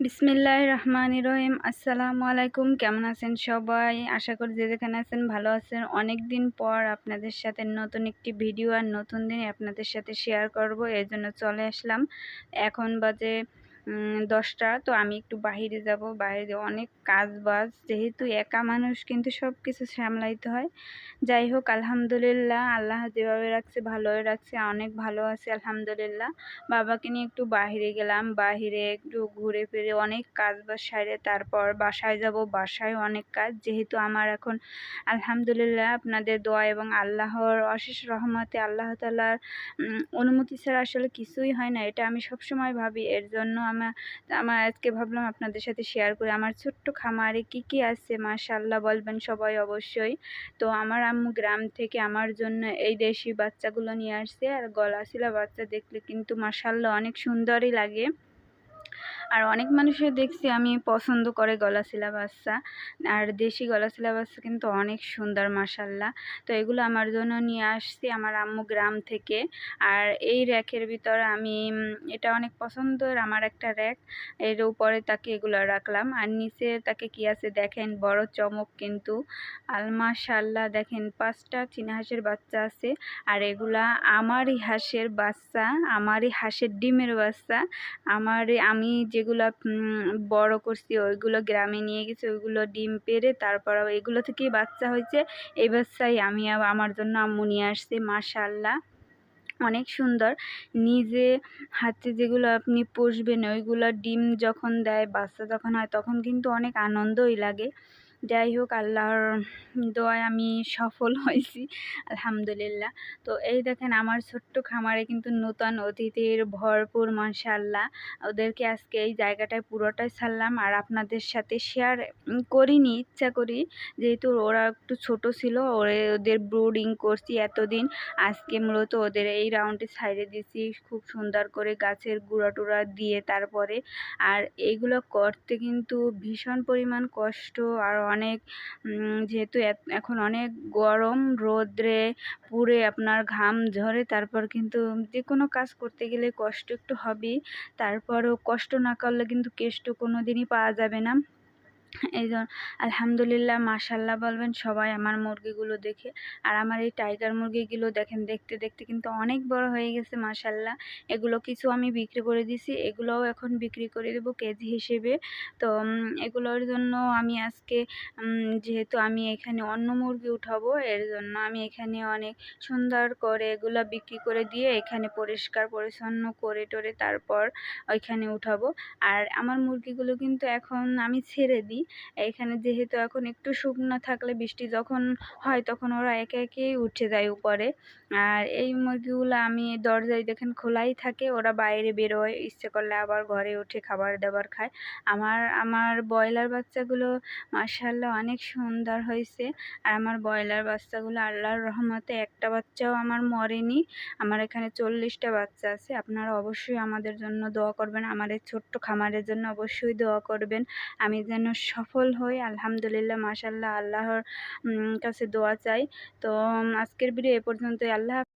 বিসমিল্লাহ রহমান রহিম, আসসালামু আলাইকুম। কেমন আছেন সবাই? আশা করি যে যেখানে আছেন ভালো আছেন। অনেক দিন পর আপনাদের সাথে নতুন একটি ভিডিও আর নতুন দিন আপনাদের সাথে শেয়ার করব, এর জন্য চলে আসলাম। এখন বাজে দশটা, তো আমি একটু বাহিরে যাব, বাইরে অনেক কাজ বাজ। যেহেতু একা মানুষ, কিন্তু সব কিছু সামলাইতে হয়। যাই হোক, আলহামদুলিল্লাহ, আল্লাহ যেভাবে রাখছে, ভালোই রাখছে, অনেক ভালো আছে, আলহামদুলিল্লাহ। বাবাকে নিয়ে একটু বাহিরে গেলাম, বাহিরে একটু ঘুরে ফিরে অনেক কাজ বাজ সারে তারপর বাসায় যাব, বাসায় অনেক কাজ। যেহেতু আমার এখন, আলহামদুলিল্লাহ, আপনাদের দোয়া এবং আল্লাহর অশেষ রহমতে আল্লাহ তালার অনুমতি ছাড়া আসলে কিছুই হয় না, এটা আমি সবসময় ভাবি। এর জন্য আমার আমার আজকে ভাবলাম আপনাদের সাথে শেয়ার করে। আমার ছোট্ট খামারে কি কি আছে? মাশাল্লাহ বলবেন সবাই অবশ্যই। তো আমার আম্মু গ্রাম থেকে আমার জন্য এই দেশি বাচ্চাগুলো নিয়ে আসছে। আর গলা গলাশিলা বাচ্চা দেখলে কিন্তু মাশাল্লাহ অনেক সুন্দরই লাগে। আর অনেক মানুষের দেখছি আমি পছন্দ করে গলাশিলা বাচ্চা আর দেশি গলাশিলা বাচ্চা কিন্তু অনেক সুন্দর মাসাল্লাহ তো এগুলো আমার জন্য নিয়ে আসছি আমার আম্মু গ্রাম থেকে। আর এই র্যাকের ভিতরে আমি এটা অনেক পছন্দের আমার একটা র্যাক। এর উপরে তাকে এগুলো রাখলাম। আর নিচে তাকে কি আছে দেখেন, বড় চমক কিন্তু। আল মাশাল্লাহ দেখেন পাঁচটা চীনা হাঁসের বাচ্চা আছে। আর এগুলা আমারই হাঁসের বাচ্চা, আমারই হাঁসের ডিমের বাচ্চা। আমার আমি যেগুলো বড় করছি, ওইগুলো গ্রামে নিয়ে গেছি, ওইগুলো ডিম পেড়ে তারপর এগুলো থেকেই বাচ্চা হয়েছে। এই বাচ্চাই আমি আমার জন্য আম্মু নিয়ে আসছে মাশাল্লাহ অনেক সুন্দর। নিজে হাতে যেগুলো আপনি পুষবেন, ওইগুলো ডিম যখন দেয়, বাচ্চা যখন হয়, তখন কিন্তু অনেক আনন্দই লাগে। যাই হোক, আল্লাহর দোয়ায় আমি সফল হয়েছি, আলহামদুলিল্লাহ। তো এই দেখেন, আমার ছোট্ট খামারে কিন্তু নতুন অতিথির ভরপুর মাশাল্লাহ ওদেরকে আজকে এই জায়গাটায় পুরোটাই ছাড়লাম। আর আপনাদের সাথে শেয়ার করিনি, ইচ্ছা করি। যেহেতু ওরা একটু ছোট ছিল, ওরে ওদের ব্রুডিং করছি এতদিন। আজকে মূলত ওদের এই রাউন্ডে সাইডে দিয়েছি। খুব সুন্দর করে গাছের গুঁড়া টুড়া দিয়ে তারপরে। আর এইগুলো করতে কিন্তু ভীষণ পরিমাণ কষ্ট, আর অনেক যেহেতু এখন অনেক গরম, রোদ্রে পুড়ে আপনার ঘাম ঝরে, তারপর কিন্তু যে কোনো কাজ করতে গেলে কষ্ট একটু হবেই। তারপরও কষ্ট না করলে কিন্তু কেষ্ট কোনো দিনই পাওয়া যাবে না। এই জন্য আলহামদুলিল্লাহ, মাশাল্লাহ বলবেন, সবাই আমার মুরগিগুলো দেখে। আর আমার এই টাইগার মুরগিগুলো দেখেন, দেখতে দেখতে কিন্তু অনেক বড় হয়ে গেছে, মাশাল্লাহ। এগুলো কিছু আমি বিক্রি করে দিছি, এগুলোও এখন বিক্রি করে দেবো কেজি হিসেবে। তো এগুলোর জন্য আমি আজকে যেহেতু আমি এখানে অন্য মুরগি উঠাবো, এর জন্য আমি এখানে অনেক সুন্দর করে এগুলো বিক্রি করে দিয়ে এখানে পরিষ্কার, পরিচ্ছন্ন করে টোরে তারপর ওইখানে উঠাবো। আর আমার মুরগিগুলো কিন্তু এখন আমি ছেড়ে দিই এখানে যেহেতু এখন একটু শুকনো থাকলে বৃষ্টি যখন হয় তখন ওরা একে একেই উঠে যায় উপরে। আর এই মুরগিগুলো আমি দরজায় দেখেন খোলাই থাকে, ওরা বাইরে বেরোয়, ইচ্ছে করলে আবার ঘরে উঠে খাবার দাবার খায়। আমার আমার ব্রয়লার বাচ্চাগুলো মার্শাল্লাহ অনেক সুন্দর হয়েছে। আর আমার ব্রয়লার বাচ্চাগুলো আল্লাহর রহমতে একটা বাচ্চাও আমার মরেনি। আমার এখানে চল্লিশটা বাচ্চা আছে, আপনারা অবশ্যই আমাদের জন্য দোয়া করবেন। আমার এই ছোট্ট খামারের জন্য অবশ্যই দোয়া করবেন। আমি যেন সফল হই আলহামদুলিল্লাহ মাশাল্লাহ আল্লাহর কাছে দোয়া চাই। তো আজকের ভিডিও এ পর্যন্তই। আল্লাহ